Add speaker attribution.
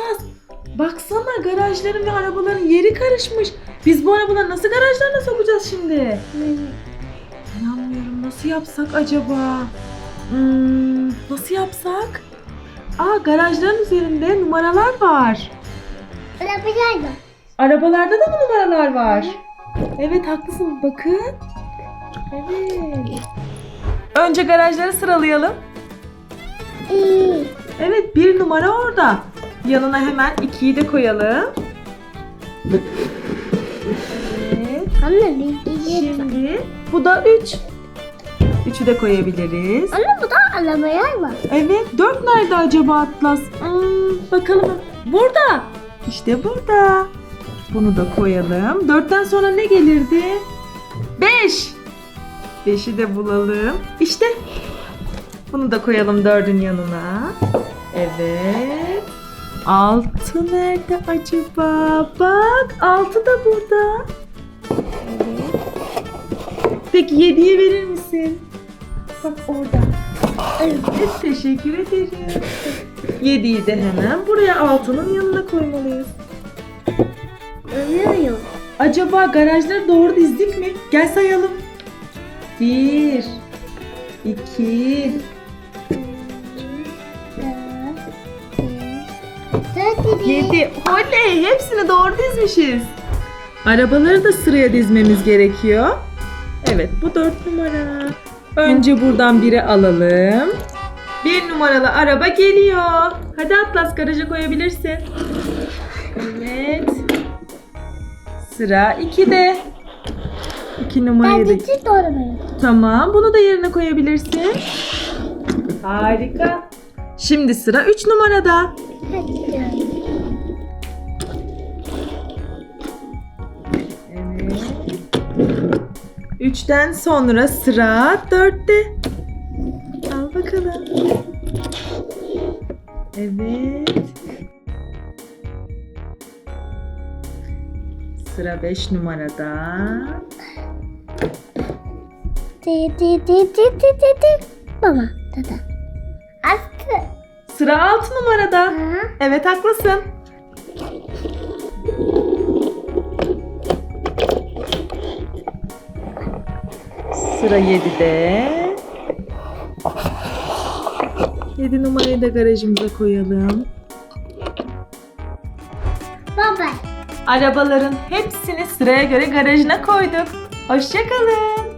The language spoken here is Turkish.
Speaker 1: Atlas baksana garajların ve arabaların yeri karışmış. Biz bu arabaları nasıl garajlarına sokacağız şimdi? İnanmıyorum nasıl yapsak acaba? Hmm, nasıl yapsak? Aa garajların üzerinde numaralar var.
Speaker 2: Arabalar var.
Speaker 1: Arabalarda da mı numaralar var? Evet haklısın bakın. Evet. Önce garajları sıralayalım. Evet bir numara orada. Yanına hemen ikiyi de koyalım. Evet.
Speaker 2: Anne.
Speaker 1: Şimdi bu da üç. Üçü de koyabiliriz.
Speaker 2: Anne bu da arabalar var.
Speaker 1: Evet dört nerede acaba Atlas? Hmm, bakalım. Burada. İşte burada. Bunu da koyalım. Dörtten sonra ne gelirdi? Beş. Beşi de bulalım. İşte. Bunu da koyalım dördün yanına. Evet. Altı nerede acaba? Bak altı da burada. Peki yediye verir misin? Bak orada. Evet, teşekkür ederim. Yediği de hemen buraya altının yanına koymalıyız.
Speaker 2: Ölüyorum.
Speaker 1: Acaba garajları doğru dizdik mi? Gel sayalım. Bir, iki,
Speaker 2: Dört dedi.
Speaker 1: yedi. Oley! Hepsini doğru dizmişiz. Arabaları da sıraya dizmemiz gerekiyor. Evet, bu dört numara. Önce buradan biri alalım. Bir numaralı araba geliyor. Hadi Atlas garaja koyabilirsin. Evet. Sıra 2'de. 2 numarayı da
Speaker 2: Ben de doğru mu?
Speaker 1: Tamam, bunu da yerine koyabilirsin. Harika. Şimdi sıra 3 numarada. 3'ten sonra sıra 4'te. Al bakalım. Evet. Sıra 5 numarada.
Speaker 2: Di di di di di di di. Baba. Dada. Astı.
Speaker 1: Sıra 6 numarada.
Speaker 2: Ha?
Speaker 1: Evet haklısın. Sıra 7'de. 7 numarayı da garajımıza koyalım.
Speaker 2: Baba.
Speaker 1: Arabaların hepsini sıraya göre garajına koyduk. Hoşçakalın.